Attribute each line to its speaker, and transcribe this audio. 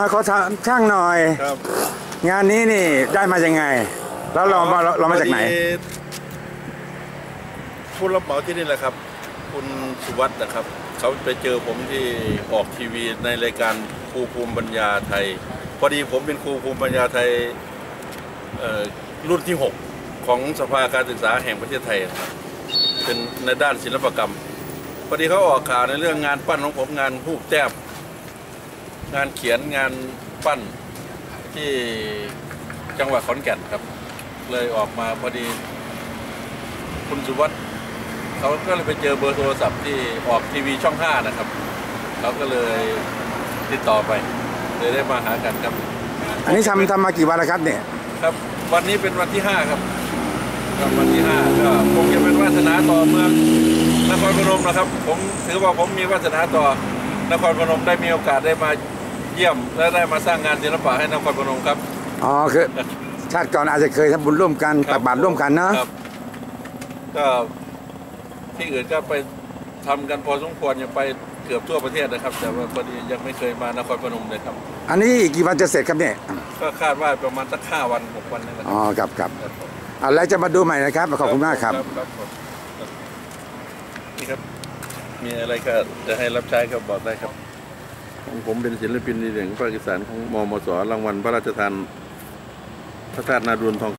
Speaker 1: าขอถามช่างหน่อย
Speaker 2: ครับ
Speaker 1: งานนี้นี่ได้มายังไง แล้วเรามาเราเรามาจากไหน
Speaker 2: พอดีผู้รับเหมาที่นี่แหละครับ คุณสุวัสด์นะครับ เขาไปเจอผมที่ออกทีวีในรายการครูภูมิปัญญาไทย พอดีผมเป็นครูภูมิปัญญาไทยเอ่อรุ่นที่ 6 ของสภาการศึกษาแห่งประเทศไทยนะครับเป็นในด้านศิลปกรรม พอดีเขาออกข่าวในเรื่องงานปั้นของผมงานรูปแต้ม งานเขียนงานปั้นที่จังหวัดขอนแก่นครับ เลยออกมาพอดี คุณสุวัสด์เขาก็เลยไปเจอเบอร์โทรศัพท์ที่ออกทีวีช่องห้านะครับเขาก็เลยติดต่อไป เลยได้มาหากันครับ
Speaker 1: อันนี้ทำทำมากี่วันแล้วครับเนี่ย
Speaker 2: ครับ วันนี้เป็นวันที่ห้าครับครับวันที่ห้าก็คงจะเป็นวาสนาต่อเมืองนครพนมนะครับ ผมถือว่าผมมีวาสนาต่อนครพนมได้มีโอกาสได้มา เยี่ยมและได้มาสร้างงานศิลปะให้นครพนมครับ
Speaker 1: อ๋อคือชาติก่อนอาจจะเคยทำบุญร่วมกัน
Speaker 2: ค
Speaker 1: ตักบาตรร่วมกันเนาะ
Speaker 2: ครับ ก็ที่อื่นก็ไปทำกันพอสมควรยังไปเกือบทั่วประเทศนะครับ แต่ว่าพอดียังไม่เคยมานครพนมเลยครับ
Speaker 1: อันนี้อีกกี่วันจะเสร็จครับเนี่ย
Speaker 2: ก็คาดว่าประมาณสักห้าวันหกวันนี่แหละค
Speaker 1: อ๋
Speaker 2: รั
Speaker 1: อบครับครับ
Speaker 2: ครับผม
Speaker 1: เอาแล้วจะมาดูใหม่นะครับ ขอบคุณมากครับ
Speaker 2: ครับผมนี่ครับ มีอะไรก็จะให้รับใช้ก็บอกได้ครับ ของผมเป็นศิลปินดีเด่นของภาคอีสานของมมสรางวัลพระราชทานพระธาตุนาดูนทอง